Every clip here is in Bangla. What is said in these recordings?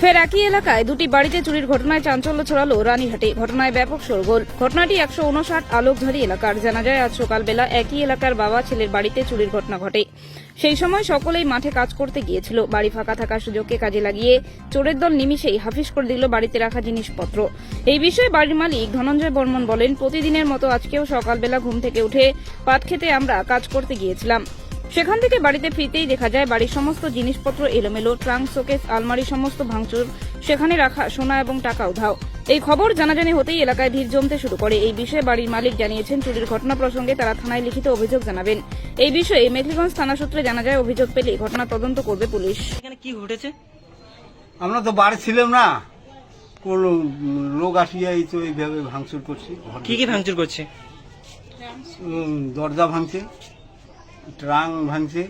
ফের একই এলাকায় দুটি বাড়িতে চুরির ঘটনায় চাঞ্চল্য ছড়ালো রানীহাটে। ঘটনায় ব্যাপক শোরগোল। ঘটনাটি একশো উনষাট আলোকঝাড়ি এলাকার। জানা যায়, আজ সকালবেলা একই এলাকার বাবা ছেলের বাড়িতে চুরির ঘটনা ঘটে। সেই সময় সকলেই মাঠে কাজ করতে গিয়েছিল। বাড়ি ফাঁকা থাকার সুযোগকে কাজে লাগিয়ে চোরের দল নিমিশেই হাফিস করে দিল বাড়িতে রাখা জিনিসপত্র। এই বিষয়ে বাড়ির মালিক ধনঞ্জয় বর্মন বলেন, প্রতিদিনের মতো আজকেও সকালবেলা ঘুম থেকে উঠে পাট খেতে আমরা কাজ করতে গিয়েছিলাম। সেখান থেকে বাড়িতে ফিরতেই দেখা যায় বাড়ির সমস্ত জিনিসপত্র এলোমেলো ট্রাঙ্ক শোকেস আলমারি সমস্ত ভাঙচুর সেখানে রাখা সোনা এবং টাকা উধাও। এই খবর জানাজানি হতেই এলাকায় ভিড় জমতে শুরু করে। এই বিষয়ে বাড়ির মালিক জানিয়েছেন চুরির ঘটনা প্রসঙ্গে তারা থানায় লিখিত অভিযোগ জানাবেন। এই বিষয়ে মেখলিগঞ্জ থানা সূত্রে জানা যায় অভিযোগ পেলে ঘটনা তদন্ত করবে পুলিশ। এখানে কি ঘটেছে? আমরা তো বাড়ি ছিলাম না। কোন লোক আসিয়া এই তো এইভাবে ভাঙচুর করছে। কি কি ভাঙচুর করছে? দরজা ভাঙছে। ট্রাং ভাঙছে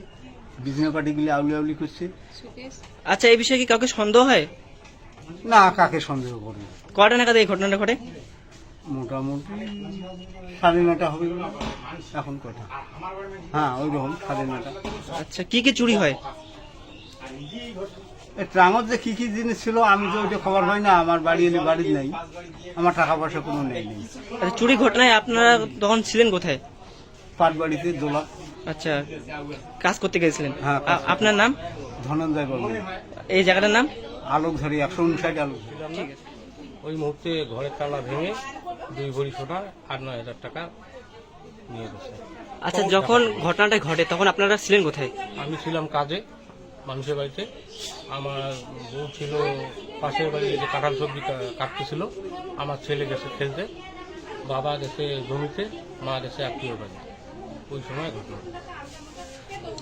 বিছনা পাটিগুলি আউলি আউলি করছে। আচ্ছা এই বিষয়ে কি কাউকে সন্দেহ হয়? না কাকে সন্দেহ করে কটা নাগাদ এই ঘটনাটা ঘটে? মোটামুটি সাড়ে নটা হবে। এখন কটা? হ্যাঁ ওই রকম সাড়ে নটা আচ্ছা কি কি চুরি হয়? এই ট্রাঙর যে কি কি জিনিস ছিল আমি তো ওইটা খবর হয় না। আমার বাড়ি এলে বাড়ি নেই। আমার টাকা পয়সা কোনো নেই নেই। আচ্ছা চুরি ঘটনায় আপনারা তখন ছিলেন কোথায়? পাট বাড়িতে দোলা আচ্ছা কাজ করতে গেছিলেন। হ্যাঁ, আপনার নাম? ধনঞ্জয় বর্মন। এই জায়গাটার নাম? আলোক ধরি একশো উনষাট আলোক। ঠিক আছে। ওই মুহূর্তে ঘরের তালা ভেঙে দুই ভরি সোনা আট নয় হাজার টাকা নিয়ে গেছে। আচ্ছা যখন ঘটনাটা ঘটে তখন আপনারা ছিলেন কোথায়? আমি ছিলাম কাজে মানুষের বাড়িতে। আমার বউ ছিল পাশের বাড়ি যে কাঁঠাল সবজি কা- কাটতেছিল আমার ছেলে গেছে খেলতে বাবা গেছে জমিতে মা গেছে আত্মীয় বাড়ি ওই সময়? ঘটনা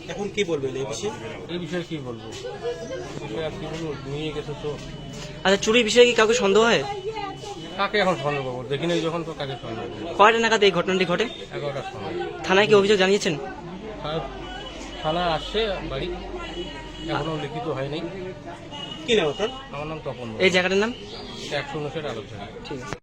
এখন কি বলবেন এই বিষয়ে? এই বিষয়ে কি বলব? বিষয়ে আর কি বলব? নিয়ে গেছে তো। আচ্ছা চুরির বিষয়ে কি কাউকে সন্দেহ হয়? কাকে এখন সন্দেহ করব? দেখি নাই যখন তো কাকে সন্দেহ কয়টা নাগাদ এই ঘটনাটি ঘটে? এগারোটার সময়। থানায় কি অভিযোগ জানিয়েছেন? থানা- থানা আসছে বাড়ি। এখনও লিখিত হয়নি। কি নাম আপনার? আমার নাম তপন এই জায়গাটার নাম? একশো উনষাট আলোচনা। ঠিক আছে।